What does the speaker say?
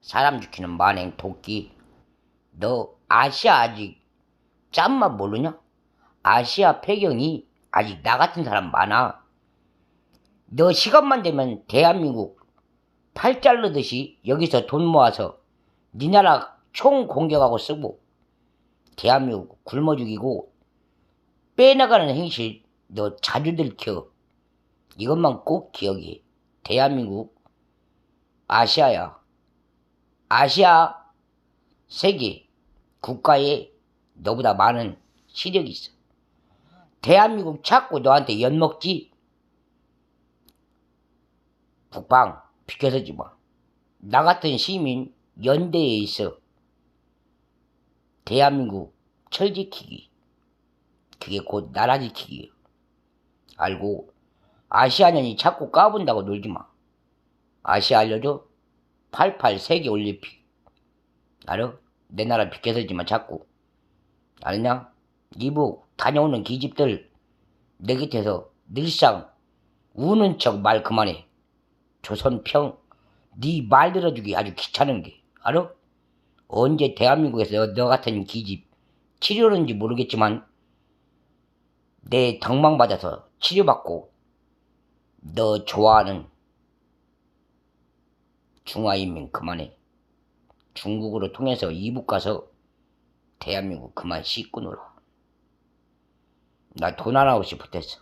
사람 죽이는 만행 도끼. 너 아시아 아직 짬만 모르냐? 아시아 폐경이 아직 나 같은 사람 많아. 너 시간만 되면 대한민국 팔 자르듯이 여기서 돈 모아서 니 나라 총 공격하고 쓰고 대한민국 굶어 죽이고 빼나가는 행실 너 자주 들켜. 이것만 꼭 기억해. 대한민국 아시아야. 아시아 세계 국가에 너보다 많은 시력이 있어. 대한민국 자꾸 너한테 엿먹지? 북방 비켜서지 마. 나 같은 시민 연대에 있어. 대한민국 철 지키기. 그게 곧 나라 지키기. 알고 아시아년이 자꾸 까분다고 놀지 마. 아시아 알려줘? 88 세계 올림픽. 알아? 내 나라 비켜서지만 자꾸. 알냐? 이북 다녀오는 기집들 내 곁에서 늘상 우는 척 말 그만해. 조선평 네 말 들어주기 아주 귀찮은 게 알아? 언제 대한민국에서 너, 너 같은 기집 치료는지 모르겠지만 내 덕망 받아서 치료받고 너 좋아하는 중화인민 그만해. 중국으로 통해서 이북 가서 대한민국 그만 씻고 놀아. 나 돈 하나 없이 붙었어.